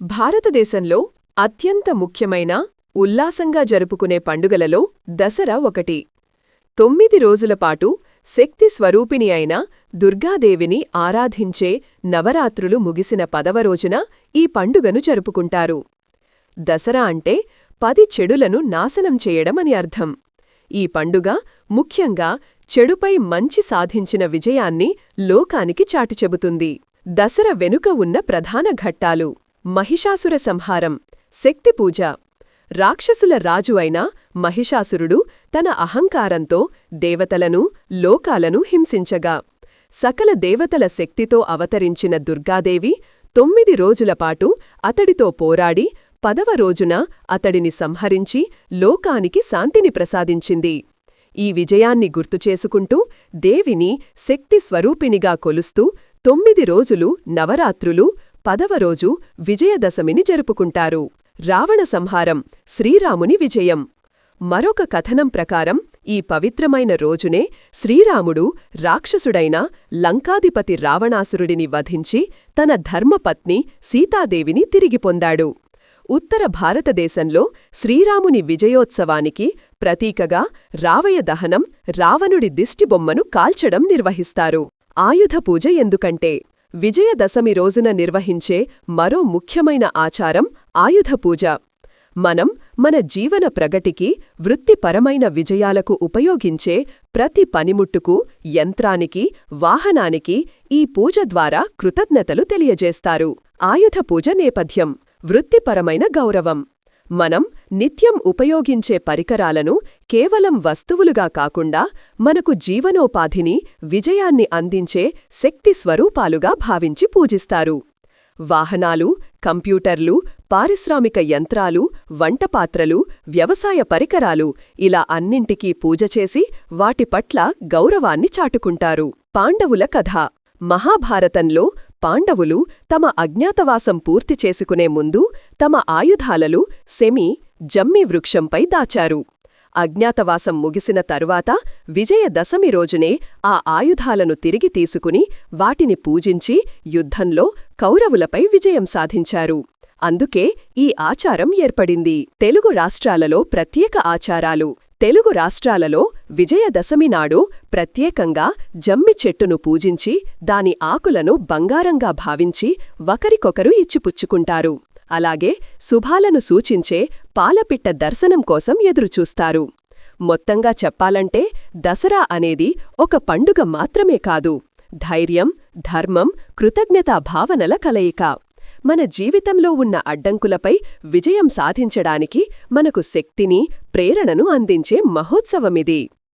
భారతదేశంలో అత్యంత ముఖ్యమైన ఉల్లాసంగా జరుపుకునే పండుగలలో దసరా ఒకటి. తొమ్మిది రోజులపాటు శక్తి స్వరూపిణి అయిన దుర్గాదేవిని ఆరాధించే నవరాత్రులు ముగిసిన పదవ రోజున ఈ పండుగను జరుపుకుంటారు. దసరా అంటే పది చెడులను నాశనం చేయడం అని అర్థం. ఈ పండుగ ముఖ్యంగా చెడుపై మంచి సాధించిన విజయాన్ని లోకానికి చాటిచెబుతుంది. దసర వెనుక ఉన్న ప్రధాన ఘట్టాలు మహిషాసుర సంహారం శక్తి పూజ. రాక్షసుల రాజు అయిన మహిషాసురుడు తన అహంకారంతో దేవతలను లోకాలను హింసించగా సకల దేవతల శక్తితో అవతరించిన దుర్గాదేవి తొమ్మిది రోజులపాటు అతడితో పోరాడి పదవ రోజున అతడిని సంహరించి లోకానికి శాంతిని ప్రసాదించింది. ఈ విజయాన్ని గుర్తుచేసుకుంటూ దేవిని శక్తి స్వరూపిణిగా కొలుస్తూ తొమ్మిది రోజులు నవరాత్రులు పదవ రోజు విజయదశమిని జరుపుకుంటారు. రావణ సంహారం శ్రీరాముని విజయం. మరొక కథనం ప్రకారం ఈ పవిత్రమైన రోజునే శ్రీరాముడు రాక్షసుడైన లంకాధిపతి రావణాసురుడిని వధించి తన ధర్మపత్ని సీతాదేవిని తిరిగి పొందాడు. ఉత్తర భారతదేశంలో శ్రీరాముని విజయోత్సవానికి ప్రతీకగా రావయ దహనం రావణుడి దిష్టిబొమ్మను కాల్చడం నిర్వహిస్తారు. ఆయుధ పూజ ఎందుకంటే విజయదశమి రోజున నిర్వహించే మరో ముఖ్యమైన ఆచారం ఆయుధ పూజ. మనం మన జీవన ప్రగటికి వృత్తిపరమైన విజయాలకు ఉపయోగించే ప్రతి పనిముట్టుకు యంత్రానికి వాహనానికి ఈ పూజ ద్వారా కృతజ్ఞతలు తెలియజేస్తారు. ఆయుధ పూజ నేపథ్యం వృత్తిపరమైన గౌరవం. మనం నిత్యం ఉపయోగించే పరికరాలను కేవలం వస్తువులుగా కాకుండా మనకు జీవనోపాధిని విజయాన్ని అందించే శక్తి స్వరూపాలుగా భావించి పూజిస్తారు. వాహనాలు కంప్యూటర్లు పారిశ్రామిక యంత్రాలు వంటపాత్రలు వ్యవసాయ పరికరాలు ఇలా అన్నింటికీ పూజ చేసి వాటి పట్ల గౌరవాన్ని చాటుకుంటారు. పాండవుల కథ. మహాభారతంలో పాండవులు తమ అజ్ఞాతవాసం పూర్తి చేసుకునే ముందు తమ ఆయుధాలలు సెమి జమ్మి వృక్షంపై దాచారు. అజ్ఞాతవాసం ముగిసిన తరువాత విజయదశమి రోజునే ఆ ఆయుధాలను తిరిగి తీసుకుని వాటిని పూజించి యుద్ధంలో కౌరవులపై విజయం సాధించారు. అందుకే ఈ ఆచారం ఏర్పడింది. తెలుగు రాష్ట్రాలలో ప్రత్యేక ఆచారాలు. తెలుగు రాష్ట్రాలలో విజయదశమి నాడు ప్రత్యేకంగా జమ్మి చెట్టును పూజించి దాని ఆకులను బంగారంగా భావించి ఒకరికొకరు ఇచ్చిపుచ్చుకుంటారు. అలాగే శుభాలను సూచించే పాలపిట్ట దర్శనం కోసం ఎదురుచూస్తారు. మొత్తంగా చెప్పాలంటే దసరా అనేది ఒక పండుగ మాత్రమే కాదు. ధైర్యం ధర్మం కృతజ్ఞతా భావనల కలయిక. మన జీవితంలో ఉన్న అడ్డంకులపై విజయం సాధించడానికి మనకు శక్తిని ప్రేరణను అందించే మహోత్సవమిది.